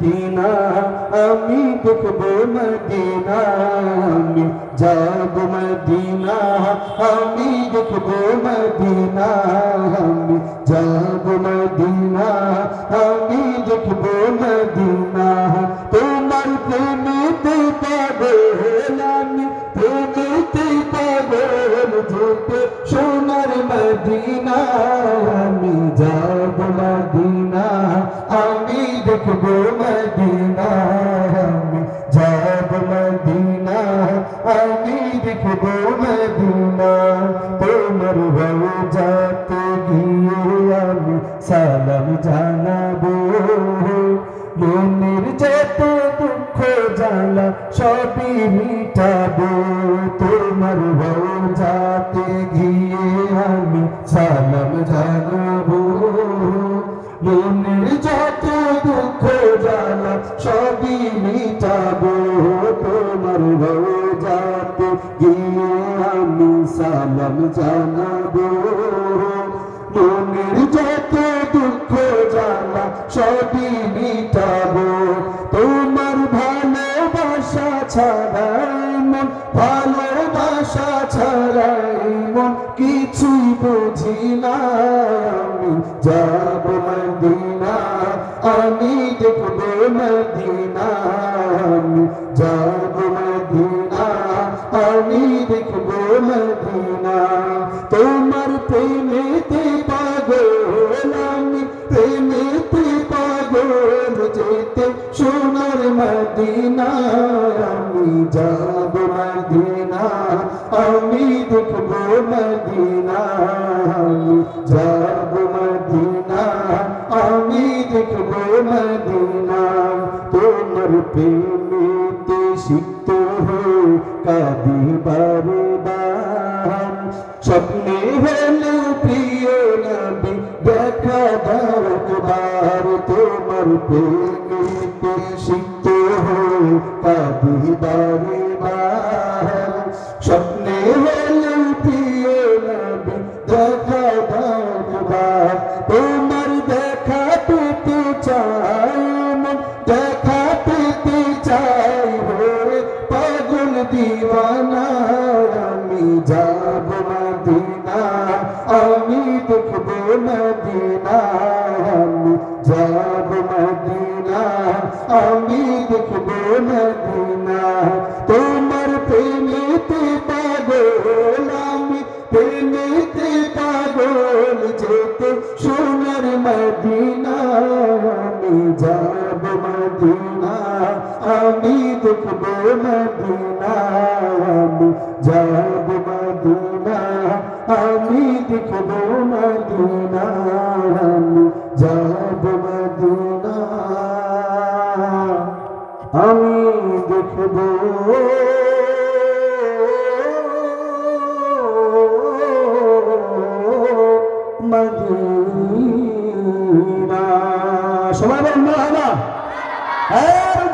Medina, আমি দেখব Medina, আমি যাব মদিনা, আমি দেখব মদিনা, আমি যাব মদিনা, আমি দেখব মদিনা তোমার দেখব মদিনা আমি যাব মদিনা আমি দেখব মদিনা তোমার ভালো যাতে গিয়ে আমি সালাম জানাব মনের যত দুঃখ জ্বালা সবই মিটাবো তোমার ভালো যাতে গিয়ে আমি সালাম জানাব জ্বালা সবই মিটাবো তোমার ভালো যাতে গিয়ে আমি সালাম জানাব। মনের যত দুঃখ মিটাবো। তোমার ভালোবাসা ছাড়াই মন ভালোবাসা ছাড়াই মন কিছুই বুঝি না যাব আমি দেখব মদিনা যাব মদিনা আমি দেখব মদিনা তোমার প্রেমেতে পাগল আমি প্রেমেতে পাগল যেতে সোনার মদিনা আমি যাব মদিনা আমি দেখব মদিনা আমি মদিনা তোমার প্রেমেতে সিক্ত হয়ে কাঁদি বারে বার স্বপ্নে হলে প্রিয় নবী দেখা দাও একবার, তোমার প্রেমেতে সিক্ত হয়ে কাঁদি বারে স্বপ্নে হলে প্রিয় নবী দেখা দাও একবার, তোমার দিওয়ানা আমি যাব মদিনা, আমি দেখব মদিনা, আমি যাব মদিনা, আমি দেখব মদিনা। তোমার প্রেমেতে পাগল, আমি প্রেমেতে পাগল, যেতে সোনার মদিনা, আমি যাব মদিনা, আমি দেখব মদিনা, আমি যাব মদিনা, আমি দেখব মদিনা, আমি যাব মদিনা। আমি দেখব মদিনা। সবাই বলুন Hey!